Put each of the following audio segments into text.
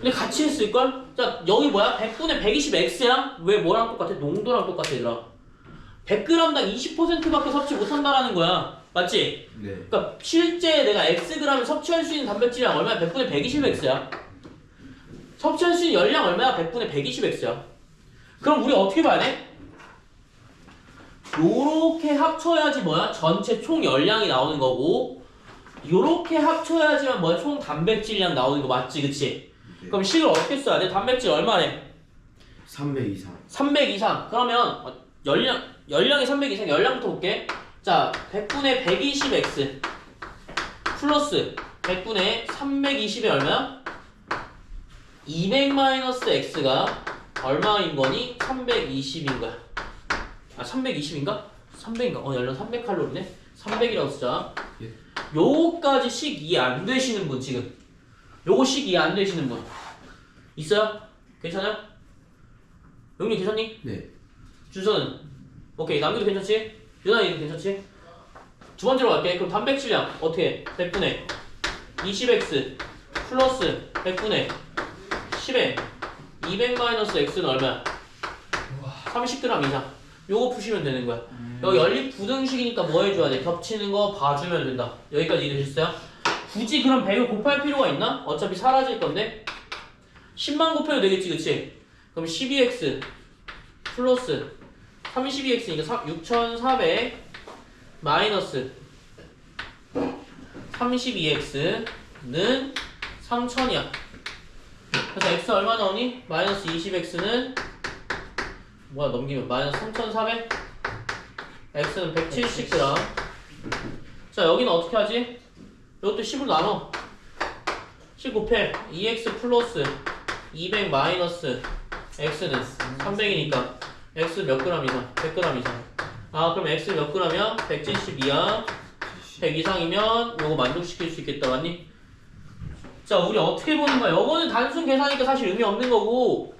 근데 같이 했을걸? 자 여기 뭐야? 100분의 120x야? 왜 뭐랑 똑같아? 농도랑 똑같아 얘들아 100g당 20%밖에 섭취 못한다라는 거야 맞지? 네. 그러니까 실제 내가 xg을 섭취할 수 있는 단백질량 얼마야? 100분의 120x야 섭취할 수 있는 열량 얼마야? 100분의 120x야 그럼 우리 어떻게 봐야 돼? 요렇게 합쳐야지 뭐야? 전체 총 열량이 나오는 거고 요렇게 합쳐야지만 뭐야? 총 단백질량 나오는 거 맞지? 그치? 네. 그럼 식을 어떻게 써야 돼? 단백질 얼마래? 300 이상. 300 이상. 그러면 어, 열량 열량이 300 이상. 열량부터 볼게. 자, 100분의 120x 플러스 100분의 320이 얼마야? 200 마이너스 x가 얼마인 거니? 320인 거야. 아, 320인가? 300인가? 어, 열량 300 칼로리네. 300이라고 쓰자. 예. 요거까지 식 이해 안 되시는 분 지금. 요거 식 이해 안 되시는 분 있어요? 괜찮아요? 영민 괜찮니? 네. 준서는 오케이 남규도 괜찮지? 유나이도 괜찮지? 두 번째로 갈게 그럼 단백질량 어떻게 100분의 20x 플러스 100분의 10에 200 마이너스 x는 얼마야? 30g 이상 요거 푸시면 되는 거야 여기 연립 부등식이니까 뭐 해줘야 돼? 겹치는 거 봐주면 된다 여기까지 이해되셨어요? 굳이 그럼 100을 곱할 필요가 있나? 어차피 사라질 건데 10만 곱해도 되겠지 그치? 그럼 12x 플러스 32x니까 6400 마이너스 32x는 3000이야 그래서 x 얼마 나오니? 마이너스 20x는 뭐야 넘기면 마이너스 3400 x는 170g 자 여기는 어떻게 하지? 이것도 10으로 나눠 10 곱해 2x 플러스 200 마이너스 x는 300이니까 x 몇 그램 이상? 100g 이상 아 그럼 x 몇 그램이야? 170 이하 100 이상이면 요거 만족시킬 수 있겠다 맞니? 자 우리 어떻게 보는 거야? 요거는 단순 계산이니까 사실 의미 없는 거고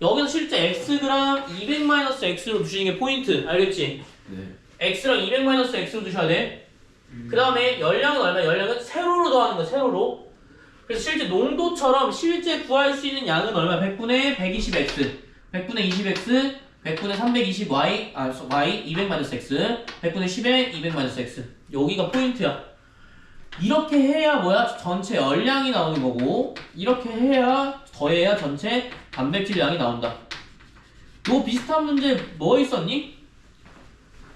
여기서 실제 x랑 200 마이너스 x로 두시는 게 포인트 알겠지? 네. x랑 200 마이너스 x로 두셔야 돼. 그 다음에 열량은 얼마? 열량은 세로로 더하는 거야, 세로로. 그래서 실제 농도처럼 실제 구할 수 있는 양은 얼마? 100분의 120x, 100분의 20x, 100분의 320y, 아, y, 200 마이너스 x, 100분의 10에 200 마이너스 x. 여기가 포인트야. 이렇게 해야 뭐야? 전체 열량이 나오는 거고, 이렇게 해야 더해야 전체 단백질량이 나온다. 요 비슷한 문제 뭐 있었니?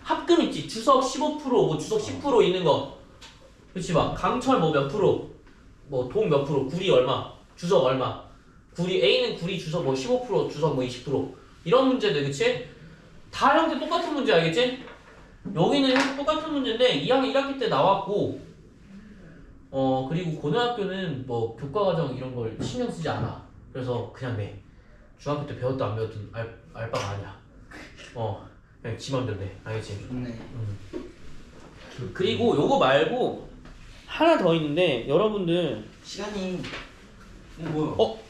합금 있지. 주석 15%뭐 주석 10% 있는 거. 그치 막 강철 뭐 몇 프로? 뭐 동 몇 프로? 구리 얼마? 주석 얼마? 구리 A는 구리 주석 뭐 15% 주석 뭐 20% 이런 문제들 그치? 다 형태 똑같은 문제 알겠지? 여기는 형태 똑같은 문제인데 2학년 1학기 때 나왔고 어 그리고 고등학교는 뭐 교과과정 이런 걸 신경 쓰지 않아. 그래서 그냥 내. 중학교 때 배웠다 안 배웠든 알, 알바가 아니야. 어 그냥 지 맘대로 돼 알겠지 좋네. 그리고 요거 말고 하나 더 있는데 여러분들 시간이 어, 뭐야? 어?